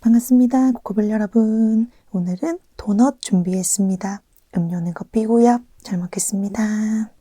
반갑습니다. 코코블 여러분. 오늘은 도넛 준비했습니다. 음료는 커피고요. 잘 먹겠습니다.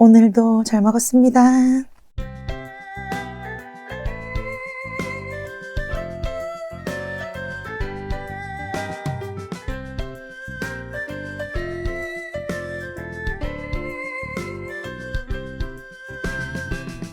오늘도 잘 먹었습니다.